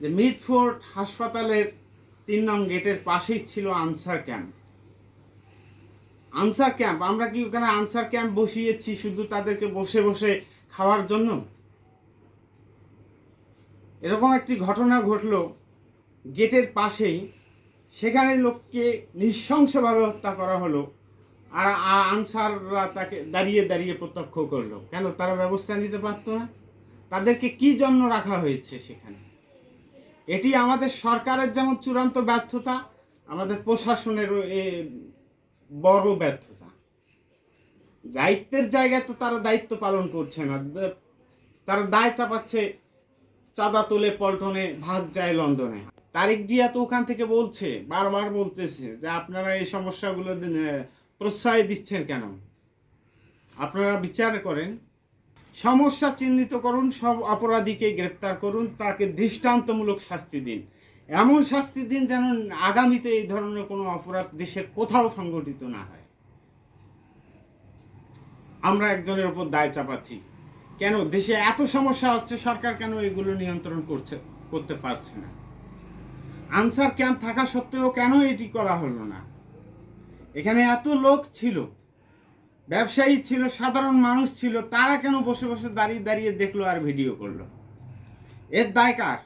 যে মিডফোর্ট হাসপাতালের তিন নং গেটের পাশেই ছিল আনসার ক্যাম্প। আনসার ক্যাম্প, আমরা কি ওখানে আনসার ক্যাম্প বসিয়েছি শুধু তাদেরকে বসে বসে খাওয়ার জন্য? এরকম একটি ঘটনা ঘটলো গেটের পাশেই। সেখানে লোককে নৃশংসভাবে হত্যা করা হলো আর আনসাররা তাকে দাঁড়িয়ে দাঁড়িয়ে প্রত্যক্ষ করল। কেন? তারা ব্যবস্থা নিতে পারতো না। তাদেরকে কি জন্য রাখা হয়েছে সেখানে? এটি আমাদের সরকারের যেমন চূড়ান্ত ব্যর্থতা, আমাদের প্রশাসনেরও এ বড় ব্যর্থতা। দায়িত্বের জায়গায় তো তারা দায়িত্ব পালন করছে না। তারা দায় চাপাচ্ছে চাঁদা তোলে পল্টনে ভাগ যায় লন্ডনে। তারিক জিয়া তো ওখান থেকে বলছে, বারবার বলতেছে যে আপনারা এই সমস্যাগুলো প্রশ্রয় দিচ্ছেন কেন? আপনারা বিচার করেন। সমস্যা চিহ্নিত করুন, সব অপরাধীকে গ্রেপ্তার করুন, তাকে দৃষ্টান্তমূলক শাস্তি দিন। এমন শাস্তি দিন যেন আগামীতে এই ধরনের কোনো অপরাধ দেশের কোথাও সংগঠিত না হয়। আমরা একজনের ওপর দায় চাপাচ্ছি। কেন? দেশে এত সমস্যা হচ্ছে, সরকার কেন এগুলো নিয়ন্ত্রণ করছে, করতে পারছে না? আনসার ক্যাম্প থাকা সত্ত্বেও কেন এটি করা হলো না? এখানে এত লোক ছিল ব্যবসায়ী ছিল, সাধারণ মানুষ ছিল, তারা কেন বসে বসে দাঁড়িয়ে দাঁড়িয়ে দেখল আর ভিডিও করল? এর দায় কার?